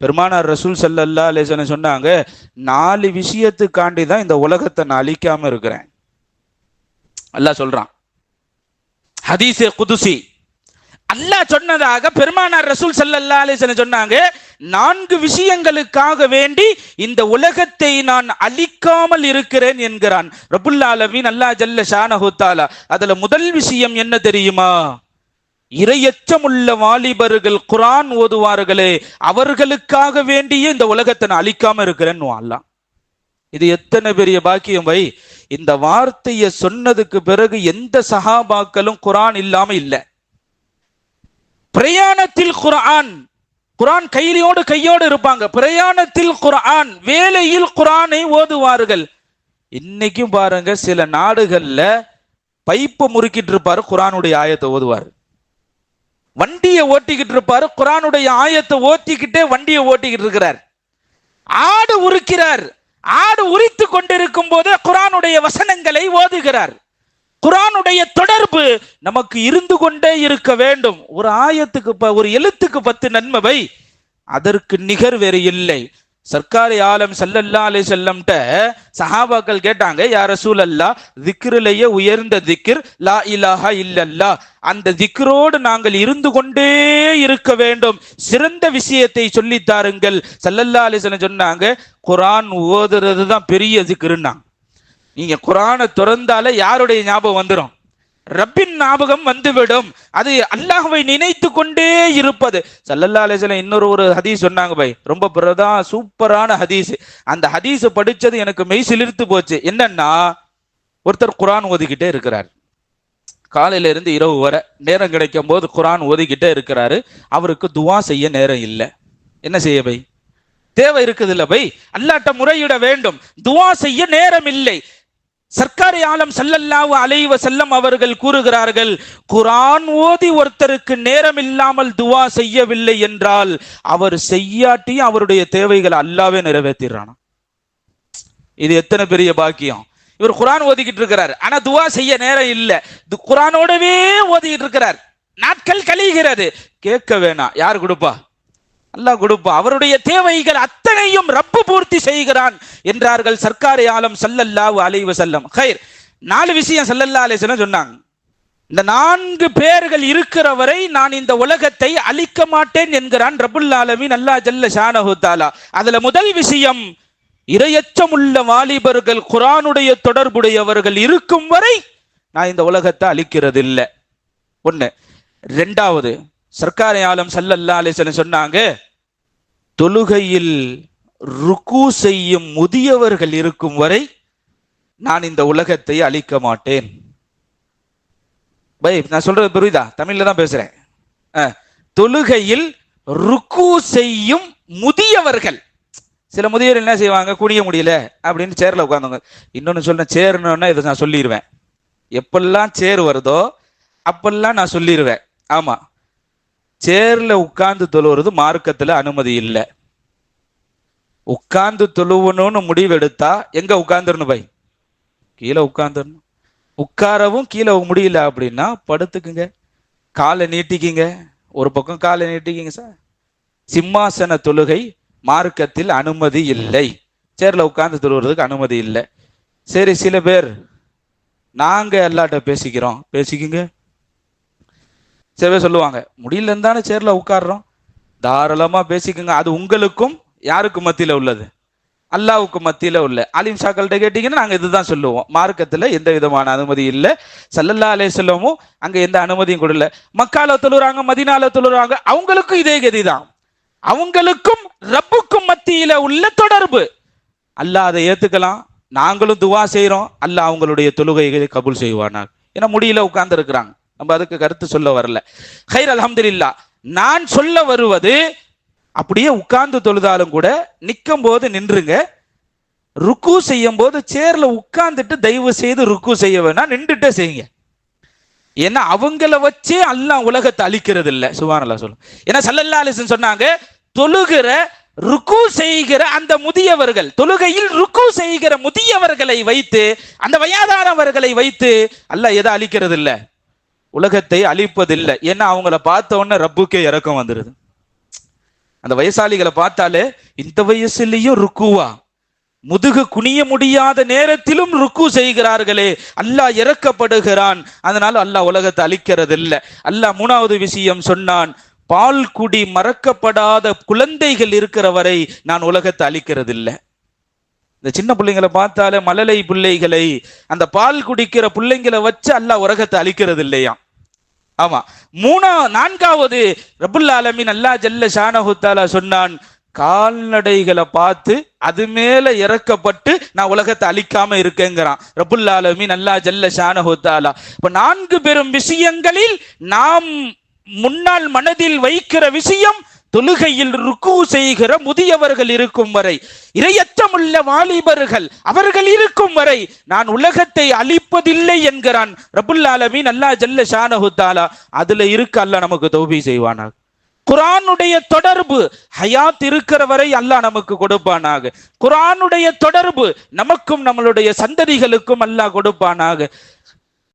பெருமானார் ரசூல் சல்லல்லா அலேசன சொன்னாங்க நாலு விஷயத்துக்காண்டி தான் இந்த உலகத்தை நான் அழிக்காம இருக்கிறேன். அல்லாஹ் சொல்றான். ஹதீஸே குதுசி. அல்லாஹ் சொன்னதாக பெருமானார் ரசூல் சல்லல்லா அலிஸ்வன் சொன்னாங்க நான்கு விஷயங்களுக்காக வேண்டி இந்த உலகத்தை நான் அழிக்காமல் இருக்கிறேன் என்கிறான். ரபுல்லா அலமீன் அல்லா ஜல்ல ஷானஹு தாலா அதுல முதல் விஷயம் என்ன தெரியுமா? இரையச்சமுள்ள வாலிபர்கள் குரான் ஓதுவார்களே அவர்களுக்காக வேண்டிய இந்த உலகத்தை நான் அழிக்காம இருக்கிறேன்னு அல்லாஹ். இது எத்தனை பெரிய பாக்கியம் வை? இந்த வார்த்தையை சொன்னதுக்கு பிறகு எந்த சஹாபாக்களும் குரான் இல்லாம இல்லை. பிரயாணத்தில் குரான் குரான் கையிலோடு கையோடு இருப்பாங்க. பிரயாணத்தில் குர்ஆன் வேலையில் குரானை ஓதுவார்கள். இன்னைக்கும் பாருங்க சில நாடுகள்ல பைப்பை முறுக்கிட்டு இருப்பாரு குரானுடைய ஆயத்தை ஓதுவார். வண்டியை ஓட்டிக்கிட்டு இருப்பாரு. குரானுடைய ஆயத்தை ஓட்டிக்கிட்டே வண்டியை ஓட்டிக்கிட்டு இருக்கிறார். ஆடு உரிக்கிறார். ஆடு உரித்து கொண்டிருக்கும் போது குரானுடைய வசனங்களை ஓதுகிறார். குரானுடைய தொடர்பு நமக்கு இருந்து கொண்டே இருக்க வேண்டும். ஒரு ஆயத்துக்கு ப- ஒரு எழுத்துக்கு பத்து நன்மை அதற்கு நிகர் வேறு இல்லை. சர்க்காரி ஆலம் சல்லல்லா அலி செல்லம்ட்ட சஹாபாக்கள் கேட்டாங்க யார சூழல்லா திக்ரிலேயே உயர்ந்த திக்ர் லா இலாஹா இல்லல்லா அந்த திக்ரோடு நாங்கள் இருந்து கொண்டே இருக்க வேண்டும். சிறந்த விஷயத்தை சொல்லித் தாருங்கள். சல்லல்லா அலை சொன்னாங்க குரான் ஓதுறது தான் பெரிய திக்ருன்னாங்க. நீங்க குரானை திறந்தாலே யாருடைய ஞாபகம் வந்துடும் ரப்பின் ஞாபகம் வந்துவிடும். அது அல்லாஹுவை நினைத்து கொண்டே இருப்பது சல்லல்லா அலிஸ்லாம் இன்னொரு ஒரு ஹதீஸ் சொன்னாங்க பை ரொம்ப பிரதா சூப்பரான ஹதீஸ். அந்த ஹதீஸ் படிச்சது எனக்கு மெய் சிலிர்த்து போச்சு. என்னன்னா ஒருத்தர் குரான் ஓதிக்கிட்டே இருக்கிறார். காலையில இருந்து இரவு வரை நேரம் கிடைக்கும் போது குரான் ஓதிக்கிட்டே இருக்கிறாரு. அவருக்கு துவா செய்ய நேரம் இல்லை. என்ன செய்ய பை தேவை இருக்குது இல்லை பை அல்லாட்ட முறையிட வேண்டும். துவா செய்ய நேரம் இல்லை. சர்க்காரி ஆலம் சல்லல்லாஹு அலைவ செல்லம் அவர்கள் கூறுகிறார்கள் குரான் ஓதி ஒருத்தருக்கு நேரம் இல்லாமல் துவா செய்யவில்லை என்றால் அவர் செய்யாட்டி அவருடைய தேவைகளை அல்லாவே நிறைவேற்றிடுறானா? இது எத்தனை பெரிய பாக்கியம். இவர் குரான் ஓதிக்கிட்டு இருக்கிறார். ஆனா துவா செய்ய நேரம் இல்லை. குரானோடவே ஓதிக்கிட்டு இருக்கிறார். நாட்கள் கழிகிறது. கேட்க வேணாம். யார் கொடுப்பா? அல்லாஹ் கொடுப்பா. அவருடைய தேவைகள் அத்தனையும் ரப்பு பூர்த்தி செய்கிறான் என்றார்கள் சர்க்காரி ஆலம் சல்லல்லாஹு அலைஹி செல்லம் ஹைர். நாலு விஷயம் சல்லல்லா அலைஹி சொன்னாங்க. இந்த நான்கு பேர்கள் இருக்கிற வரை நான் இந்த உலகத்தை அழிக்க மாட்டேன் என்கிறான் ரபுல் ஆலமீன் ஜல்ல ஷானஹு தஆலா அதுல முதல் விஷயம் இரையச்சமுள்ள வாலிபர்கள் குரானுடைய தொடர்புடையவர்கள் இருக்கும் வரை நான் இந்த உலகத்தை அழிக்கிறது இல்லை ஒன்று ரெண்டாவது சர்க்காரை ஆலம் சல்லல்லா அலிஸ்வலம் சொன்னாங்க தொழுகையில் ருக்கு செய்யும் முதியவர்கள் இருக்கும் வரை நான் இந்த உலகத்தை அழிக்க மாட்டேன். பை நான் சொல்றது புரியுதா? தமிழ்ல தான் பேசுறேன். தொழுகையில் ருக்கு செய்யும் முதியவர்கள். சில முதியவர் என்ன செய்வாங்க? குனிய முடியல அப்படின்னு சேர்ல உட்காந்தவங்க இன்னொன்னு சொல்றேன் சேர்னோன்னா இதை நான் சொல்லிடுவேன் எப்பெல்லாம் சேர் வருதோ அப்பெல்லாம் நான் சொல்லிடுவேன் ஆமா. சேர்ல உட்கார்ந்து தொழுவுறது மார்க்கத்துல அனுமதி இல்லை. உட்கார்ந்து தொழுவணும்னு முடிவெடுத்தா எங்க உட்கார்ந்துடணும் பை கீழே உட்கார்ந்துடணும் உட்காரவும் கீழே முடியல அப்படின்னா படுத்துக்குங்க. காலை நீட்டிக்கிங்க. ஒரு பக்கம் காலை நீட்டிக்கிங்க சார். சிம்மாசன தொழுகை மார்க்கத்தில் அனுமதி இல்லை. சேர்ல உட்கார்ந்து தொழுவுறதுக்கு அனுமதி இல்லை. சரி சில பேர் நாங்க எல்லாட்ட பேசிக்கிறோம். பேசிக்கிங்க. சில பேர் சொல்லுவாங்க முடியலன்னு தானே சேர்ல உட்காடுறோம் தாராளமா பேசிக்கங்க. அது உங்களுக்கும் யாருக்கு மத்தியில உள்ளது? அல்லாவுக்கு மத்தியில உள்ள. அலிம் ஷாக்கள்கிட்ட கேட்டீங்கன்னா நாங்க இதுதான் சொல்லுவோம். மார்க்கத்துல எந்த விதமான அனுமதி இல்லை. சல்லல்லா அலே சொல்லவும் அங்க எந்த அனுமதியும் கொடுல மக்கால தொழுறாங்க மதினால தொழுறாங்க அவங்களுக்கும் இதே கதிதான். அவங்களுக்கும் ரப்புக்கும் மத்தியில உள்ள தொடர்பு. அல்லாஹ் அதை ஏத்துக்கலாம். நாங்களும் துவா செய்கிறோம் அல்லாஹ் அவங்களுடைய தொழுகைகளை கபூல் செய்வானார் ஏன்னா முடியல உட்கார்ந்து இருக்கிறாங்க நம்ம அதுக்கு கருத்து சொல்ல வரல. ஹைர் அல்ஹம்துலில்லா நான் சொல்ல வருவது அப்படியே உட்கார்ந்து தொழுதாலும் கூட நிற்கும் போது நின்றுங்க. ருக்கு செய்யும் போது சேர்ல உட்கார்ந்துட்டு தயவு செய்து ருக்கு செய்ய வேணாம் நின்றுட்டே செய்யுங்க. ஏன்னா அவங்கள வச்சே அல்லாஹ் உலகத்தை அழிக்கிறது இல்ல சுபானல்லா சொல்லும். ஏன்னா சல்லல்லா அலிசன் சொன்னாங்க தொழுகிற ருக்கு செய்கிற அந்த முதியவர்கள் தொழுகையில் ருக்கு செய்கிற முதியவர்களை வைத்து அந்த வயாதானவர்களை வைத்து அல்லாஹ் எதை அழிக்கிறது இல்லை உலகத்தை அழிப்பதில்லை. ஏன்னா அவங்கள பார்த்த உடனே ரப்புக்கே இறக்கம் வந்துருது. அந்த வயசாளிகளை பார்த்தாலே இந்த வயசுலயும் ருக்குவா? முதுகு குனிய முடியாத நேரத்திலும் ருக்கு செய்கிறார்களே. அல்லாஹ் இறக்கப்படுகிறான். அதனால அல்லாஹ் உலகத்தை அழிக்கிறது இல்லை அல்லாஹ் மூணாவது விஷயம் சொன்னான் பால் குடி மறக்கப்படாத குழந்தைகள் இருக்கிற வரை நான் உலகத்தை அழிக்கிறது இல்லை இந்த சின்ன பிள்ளைங்களை பார்த்தாலே மழலை பிள்ளைகளை அந்த பால் குடிக்கிற பிள்ளைங்களை வச்சு அல்லாஹ் உலகத்தை அழிக்கிறது இல்லையாம் ஆமா. மூணா நான்காவது ரபுல் ஆலமின் அல்லாஹ் ஜல்ல ஷானஹுத்தாலா சொன்னான் கால்நடைகளை பார்த்து அது மேல இறக்கப்பட்டு நான் உலகத்தை அழிக்காம இருக்கேங்கிறான். ரபுல் ஆலமின் அல்லாஹ் ஜல்ல ஷானஹுத்தாலா இப்ப நான்கு பெரும் விஷயங்களில் நாம் முன்னால் மனதில் வைக்கிற விஷயம் தொழுகையில் ருக்கு செய்கிற முதியவர்கள் இருக்கும் வரை இரையற்றமுள்ள வாலிபர்கள் அவர்கள் இருக்கும் வரை நான் உலகத்தை அழிப்பதில்லை என்கிறான் ரபுல் ஆலமீன் ஜல்ல ஷானஹு தாலா. அதுல இருக்க அல்லாஹ் நமக்கு தௌபி செய்வானாக. குரானுடைய தொடர்பு ஹயாத் இருக்கிற வரை அல்லாஹ் நமக்கு கொடுப்பானாக. குரானுடைய தொடர்பு நமக்கும் நம்மளுடைய சந்ததிகளுக்கும் அல்லாஹ் கொடுப்பானாக.